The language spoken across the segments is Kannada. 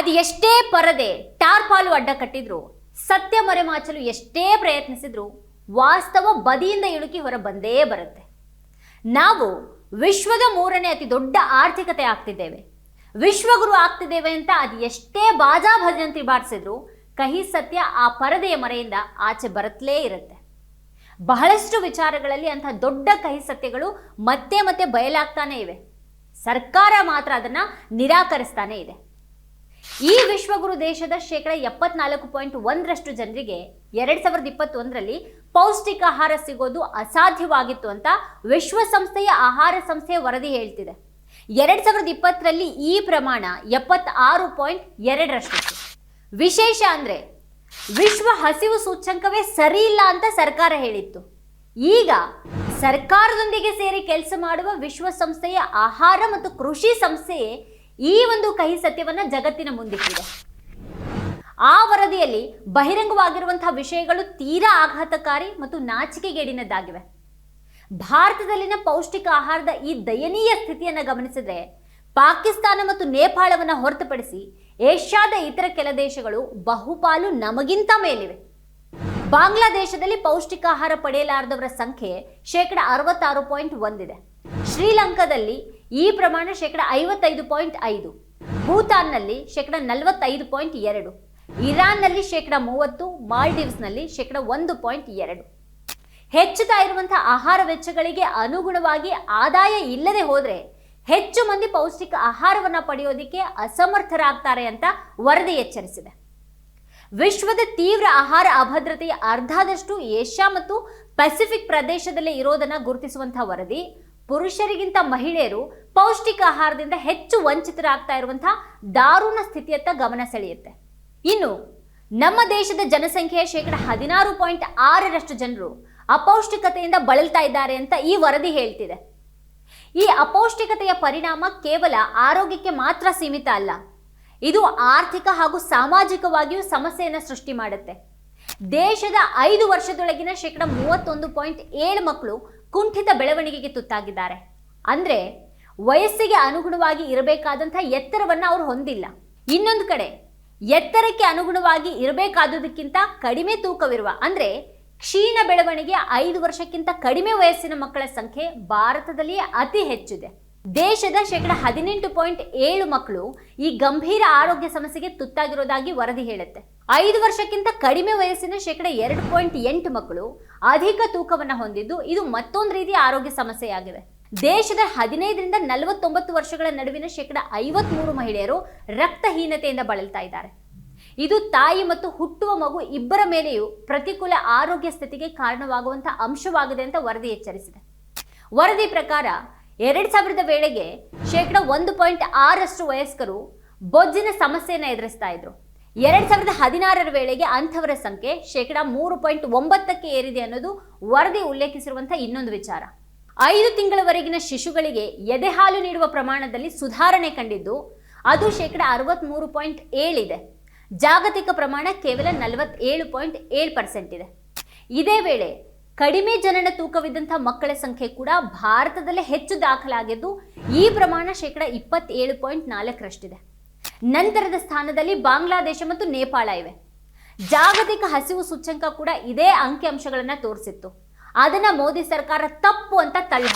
ಅದು ಎಷ್ಟೇ ಪರದೆ ಟಾರ್ಪಾಲು ಅಡ್ಡ ಕಟ್ಟಿದ್ರು, ಸತ್ಯ ಮರೆಮಾಚಲು ಎಷ್ಟೇ ಪ್ರಯತ್ನಿಸಿದ್ರು, ವಾಸ್ತವ ಬದಿಯಿಂದ ಇಳುಕಿ ಹೊರ ಬಂದೇ ಬರುತ್ತೆ. ನಾವು ವಿಶ್ವದ ಮೂರನೇ ಅತಿ ದೊಡ್ಡ ಆರ್ಥಿಕತೆ ಆಗ್ತಿದ್ದೇವೆ. ವಿಶ್ವಗುರು ಆಗ್ತಿದ್ದೇವೆ ಅಂತ ಅದು ಎಷ್ಟೇ ಬಾಜಾ ಭಜಂತಿ ಬಾರಿಸಿದ್ರು ಕಹಿ ಸತ್ಯ ಆ ಪರದೆಯ ಮರೆಯಿಂದ ಆಚೆ ಬರುತ್ತಲೇ ಇರುತ್ತೆ. ಬಹಳಷ್ಟು ವಿಚಾರಗಳಲ್ಲಿ ಅಂತಹ ದೊಡ್ಡ ಕಹಿ ಸತ್ಯಗಳು ಮತ್ತೆ ಮತ್ತೆ ಬಯಲಾಗ್ತಾನೆ ಇವೆ. ಸರ್ಕಾರ ಮಾತ್ರ ಅದನ್ನ ನಿರಾಕರಿಸ್ತಾನೆ ಇದೆ. ಈ ವಿಶ್ವಗುರು ದೇಶದ ಶೇಕಡ ಎಪ್ಪತ್ನಾಲ್ಕು ಪಾಯಿಂಟ್ ಒಂದರಷ್ಟು ಜನರಿಗೆ ಎರಡ್ ಸಾವಿರದ ಇಪ್ಪತ್ತೊಂದರಲ್ಲಿ ಪೌಷ್ಟಿಕ ಆಹಾರ ಸಿಗೋದು ಅಸಾಧ್ಯವಾಗಿತ್ತು ಅಂತ ವಿಶ್ವಸಂಸ್ಥೆಯ ಆಹಾರ ಸಂಸ್ಥೆಯ ವರದಿ ಹೇಳ್ತಿದೆ. ಎರಡ್ ಸಾವಿರದ ಇಪ್ಪತ್ತರಲ್ಲಿ ಈ ಪ್ರಮಾಣ ಎಪ್ಪತ್ತಾರು ಪಾಯಿಂಟ್ ಎರಡರಷ್ಟು ವಿಶೇಷ ಅಂದ್ರೆ ವಿಶ್ವ ಹಸಿವು ಸೂಚ್ಯಂಕವೇ ಸರಿ ಇಲ್ಲ ಅಂತ ಸರ್ಕಾರ ಹೇಳಿತ್ತು. ಈಗ ಸರ್ಕಾರದೊಂದಿಗೆ ಸೇರಿ ಕೆಲಸ ಮಾಡುವ ವಿಶ್ವಸಂಸ್ಥೆಯ ಆಹಾರ ಮತ್ತು ಕೃಷಿ ಸಂಸ್ಥೆಯೇ ಈ ಒಂದು ಕಹಿ ಸತ್ಯವನ್ನ ಜಗತ್ತಿನ ಮುಂದಿಟ್ಟಿದೆ ಆ ವರದಿಯಲ್ಲಿ ಬಹಿರಂಗವಾಗಿರುವಂತಹ ವಿಷಯಗಳು ತೀರಾ ಆಘಾತಕಾರಿ ಮತ್ತು ನಾಚಿಕೆಗೇಡಿನದ್ದಾಗಿವೆ. ಭಾರತದಲ್ಲಿನ ಪೌಷ್ಟಿಕ ಆಹಾರದ ಈ ದಯನೀಯ ಸ್ಥಿತಿಯನ್ನು ಗಮನಿಸಿದ್ರೆ ಪಾಕಿಸ್ತಾನ ಮತ್ತು ನೇಪಾಳವನ್ನು ಹೊರತುಪಡಿಸಿ ಏಷ್ಯಾದ ಇತರ ಕೆಲ ದೇಶಗಳು ಬಹುಪಾಲು ನಮಗಿಂತ ಮೇಲಿವೆ. ಬಾಂಗ್ಲಾದೇಶದಲ್ಲಿ ಪೌಷ್ಟಿಕ ಆಹಾರ ಪಡೆಯಲಾರದವರ ಸಂಖ್ಯೆ ಶೇಕಡ ಅರವತ್ತಾರು ಪಾಯಿಂಟ್ ಒಂದಿದೆ. ಶ್ರೀಲಂಕಾದಲ್ಲಿ ಈ ಪ್ರಮಾಣ ಶೇಕಡ ಐವತ್ತೈದು ಪಾಯಿಂಟ್ ಐದು. ಭೂತಾನ್ನಲ್ಲಿ ಶೇಕಡ ನಲವತ್ತೈದು ಪಾಯಿಂಟ್ ಎರಡು. ಇರಾನ್ನಲ್ಲಿ ಶೇಕಡ ಮೂವತ್ತು, ಮಾಲ್ಡೀವ್ಸ್ನಲ್ಲಿ ಶೇಕಡ ಒಂದು ಪಾಯಿಂಟ್ ಎರಡು. ಹೆಚ್ಚುತ್ತಾ ಇರುವಂತಹ ಆಹಾರ ವೆಚ್ಚಗಳಿಗೆ ಅನುಗುಣವಾಗಿ ಆದಾಯ ಇಲ್ಲದೆ ಹೋದರೆ ಹೆಚ್ಚು ಮಂದಿ ಪೌಷ್ಟಿಕ ಆಹಾರವನ್ನ ಪಡೆಯೋದಿಕ್ಕೆ ಅಸಮರ್ಥರಾಗ್ತಾರೆ ಅಂತ ವರದಿ ಎಚ್ಚರಿಸಿದೆ. ವಿಶ್ವದ ತೀವ್ರ ಆಹಾರ ಅಭದ್ರತೆಯ ಅರ್ಧದಷ್ಟು ಏಷ್ಯಾ ಮತ್ತು ಪೆಸಿಫಿಕ್ ಪ್ರದೇಶದಲ್ಲಿ ಇರೋದನ್ನ ಗುರುತಿಸುವಂತಹ ವರದಿ. ಪುರುಷರಿಗಿಂತ ಮಹಿಳೆಯರು ಪೌಷ್ಟಿಕ ಆಹಾರದಿಂದ ಹೆಚ್ಚು ವಂಚಿತರಾಗ್ತಾ ಇರುವಂತಹ ದಾರುಣ ಸ್ಥಿತಿಯತ್ತ ಗಮನ ಸೆಳೆಯುತ್ತೆ. ಇನ್ನು ನಮ್ಮ ದೇಶದ ಜನಸಂಖ್ಯೆಯ ಶೇಕಡ ಹದಿನಾರು ಪಾಯಿಂಟ್ ಆರರಷ್ಟು ಜನರು ಅಪೌಷ್ಟಿಕತೆಯಿಂದ ಬಳಲ್ತಾ ಇದ್ದಾರೆ ಅಂತ ಈ ವರದಿ ಹೇಳ್ತಿದೆ. ಈ ಅಪೌಷ್ಟಿಕತೆಯ ಪರಿಣಾಮ ಕೇವಲ ಆರೋಗ್ಯಕ್ಕೆ ಮಾತ್ರ ಸೀಮಿತ ಅಲ್ಲ, ಇದು ಆರ್ಥಿಕ ಹಾಗೂ ಸಾಮಾಜಿಕವಾಗಿಯೂ ಸಮಸ್ಯೆಯನ್ನು ಸೃಷ್ಟಿ ಮಾಡುತ್ತೆ. ದೇಶದ ಐದು ವರ್ಷದೊಳಗಿನ ಶೇಕಡ ಮೂವತ್ತೊಂದು ಪಾಯಿಂಟ್ ಏಳು ಮಕ್ಕಳು ಕುಂಠಿತ ಬೆಳವಣಿಗೆಗೆ ತುತ್ತಾಗಿದ್ದಾರೆ. ಅಂದ್ರೆ ವಯಸ್ಸಿಗೆ ಅನುಗುಣವಾಗಿ ಇರಬೇಕಾದಂಥ ಎತ್ತರವನ್ನು ಅವರು ಹೊಂದಿಲ್ಲ. ಇನ್ನೊಂದು ಕಡೆ, ಎತ್ತರಕ್ಕೆ ಅನುಗುಣವಾಗಿ ಇರಬೇಕಾದುದಕ್ಕಿಂತ ಕಡಿಮೆ ತೂಕವಿರುವ, ಅಂದ್ರೆ ಕ್ಷೀಣ ಬೆಳವಣಿಗೆ ಐದು ವರ್ಷಕ್ಕಿಂತ ಕಡಿಮೆ ವಯಸ್ಸಿನ ಮಕ್ಕಳ ಸಂಖ್ಯೆ ಭಾರತದಲ್ಲಿಯೇ ಅತಿ ಹೆಚ್ಚಿದೆ. ದೇಶದ ಶೇಕಡ ಹದಿನೆಂಟು ಪಾಯಿಂಟ್ ಏಳು ಮಕ್ಕಳು ಈ ಗಂಭೀರ ಆರೋಗ್ಯ ಸಮಸ್ಯೆಗೆ ತುತ್ತಾಗಿರೋದಾಗಿ ವರದಿ ಹೇಳುತ್ತೆ. ಐದು ವರ್ಷಕ್ಕಿಂತ ಕಡಿಮೆ ವಯಸ್ಸಿನ ಶೇಕಡ ಎರಡು ಪಾಯಿಂಟ್ ಎಂಟು ಮಕ್ಕಳು ಅಧಿಕ ತೂಕವನ್ನು ಹೊಂದಿದ್ದು ಇದು ಮತ್ತೊಂದು ರೀತಿಯ ಆರೋಗ್ಯ ಸಮಸ್ಯೆಯಾಗಿದೆ. ದೇಶದ ಹದಿನೈದರಿಂದ ನಲವತ್ತೊಂಬತ್ತು ವರ್ಷಗಳ ನಡುವಿನ ಶೇಕಡ ಐವತ್ಮೂರು ಮಹಿಳೆಯರು ರಕ್ತಹೀನತೆಯಿಂದ ಬಳಲ್ತಾ ಇದ್ದಾರೆ. ಇದು ತಾಯಿ ಮತ್ತು ಹುಟ್ಟುವ ಮಗು ಇಬ್ಬರ ಮೇಲೆಯೂ ಪ್ರತಿಕೂಲ ಆರೋಗ್ಯ ಸ್ಥಿತಿಗೆ ಕಾರಣವಾಗುವಂತಹ ಅಂಶವಾಗಿದೆ ಅಂತ ವರದಿ ಎಚ್ಚರಿಸಿದೆ. ವರದಿ ಪ್ರಕಾರ ಎರಡ್ ಸಾವಿರದ ವೇಳೆಗೆ ಶೇಕಡ ಒಂದು ಪಾಯಿಂಟ್ ಆರಷ್ಟು ವಯಸ್ಕರು ಬೊಜ್ಜಿನ ಸಮಸ್ಯೆಯನ್ನು ಎದುರಿಸ್ತಾ ಇದ್ರು. ಎರಡ್ ಸಾವಿರದ ಹದಿನಾರರ ವೇಳೆಗೆ ಅಂಥವರ ಸಂಖ್ಯೆ ಶೇಕಡಾ ಮೂರು ಪಾಯಿಂಟ್ ಒಂಬತ್ತಕ್ಕೆ ಏರಿದೆ ಅನ್ನೋದು ವರದಿ ಉಲ್ಲೇಖಿಸಿರುವಂತಹ ಇನ್ನೊಂದು ವಿಚಾರ. ಐದು ತಿಂಗಳವರೆಗಿನ ಶಿಶುಗಳಿಗೆ ಎದೆ ಹಾಲು ನೀಡುವ ಪ್ರಮಾಣದಲ್ಲಿ ಸುಧಾರಣೆ ಕಂಡಿದ್ದು, ಅದು ಶೇಕಡ ಅರವತ್ಮೂರು ಪಾಯಿಂಟ್ ಏಳಿದೆ. ಜಾಗತಿಕ ಪ್ರಮಾಣ ಕೇವಲ ನಲವತ್ತೇಳು ಪಾಯಿಂಟ್ ಏಳು ಪರ್ಸೆಂಟ್ ಇದೆ. ಇದೇ ವೇಳೆ ಕಡಿಮೆ ಜನನ ತೂಕವಿದ್ದಂಥ ಮಕ್ಕಳ ಸಂಖ್ಯೆ ಕೂಡ ಭಾರತದಲ್ಲೇ ಹೆಚ್ಚು ದಾಖಲಾಗಿದ್ದು, ಈ ಪ್ರಮಾಣ ಶೇಕಡ ಇಪ್ಪತ್ತೇಳು ಪಾಯಿಂಟ್ ನಾಲ್ಕರಷ್ಟಿದೆ. ನಂತರದ ಸ್ಥಾನದಲ್ಲಿ ಬಾಂಗ್ಲಾದೇಶ ಮತ್ತು ನೇಪಾಳ ಇವೆ. ಜಾಗತಿಕ ಹಸಿವು ಸೂಚ್ಯಂಕ ಕೂಡ ಇದೇ ಅಂಕಿಅಂಶಗಳನ್ನ ತೋರಿಸಿತ್ತು. ಅದನ್ನ ಮೋದಿ ಸರ್ಕಾರ ತಪ್ಪು ಅಂತ ತಳ್ಳಿ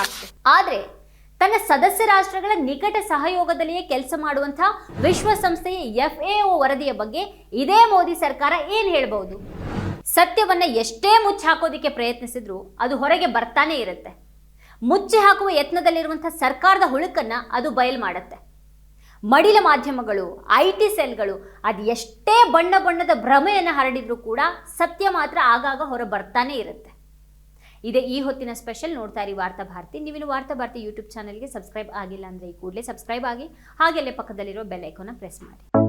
ಆದ್ರೆ ತನ್ನ ಸದಸ್ಯ ರಾಷ್ಟ್ರಗಳ ನಿಕಟ ಸಹಯೋಗದಲ್ಲಿಯೇ ಕೆಲಸ ಮಾಡುವಂತಹ ವಿಶ್ವಸಂಸ್ಥೆಯ ಎಫ್ ಎ ವರದಿಯ ಬಗ್ಗೆ ಇದೇ ಮೋದಿ ಸರ್ಕಾರ ಏನು ಹೇಳಬಹುದು? ಸತ್ಯವನ್ನ ಎಷ್ಟೇ ಮುಚ್ಚಿ ಹಾಕೋದಿಕ್ಕೆ ಪ್ರಯತ್ನಿಸಿದ್ರು ಅದು ಹೊರಗೆ ಬರ್ತಾನೆ ಇರುತ್ತೆ. ಮುಚ್ಚಿ ಹಾಕುವ ಯತ್ನದಲ್ಲಿರುವಂತಹ ಸರ್ಕಾರದ ಹುಳುಕನ್ನ ಅದು ಬಯಲು ಮಾಡುತ್ತೆ. ಮಡಿಲ ಮಾಧ್ಯಮಗಳು ಐ ಟಿ ಸೆಲ್ಗಳು, ಅದು ಎಷ್ಟೇ ಬಣ್ಣ ಬಣ್ಣದ ಭ್ರಮೆಯನ್ನು ಹರಡಿದ್ರೂ ಕೂಡ ಸತ್ಯ ಮಾತ್ರ ಆಗಾಗ ಹೊರ ಬರ್ತಾನೆ ಇರುತ್ತೆ. ಇದೇ ಈ ಹೊತ್ತಿನ ಸ್ಪೆಷಲ್ ನೋಡ್ತಾ ಇರಿ ವಾರ್ತಾ ಭಾರತಿ. ನೀವಿನ್ನು ವಾರ್ತಾ ಭಾರತಿ ಯೂಟ್ಯೂಬ್ ಚಾನಲ್ಗೆ ಸಬ್ಸ್ಕ್ರೈಬ್ ಆಗಿಲ್ಲ ಅಂದರೆ ಈ ಕೂಡಲೇ ಸಬ್ಸ್ಕ್ರೈಬ್ ಆಗಿ ಹಾಗೆಲ್ಲೇ ಪಕ್ಕದಲ್ಲಿರೋ ಬೆಲ್ ಐಕೋನ ಪ್ರೆಸ್ ಮಾಡಿ.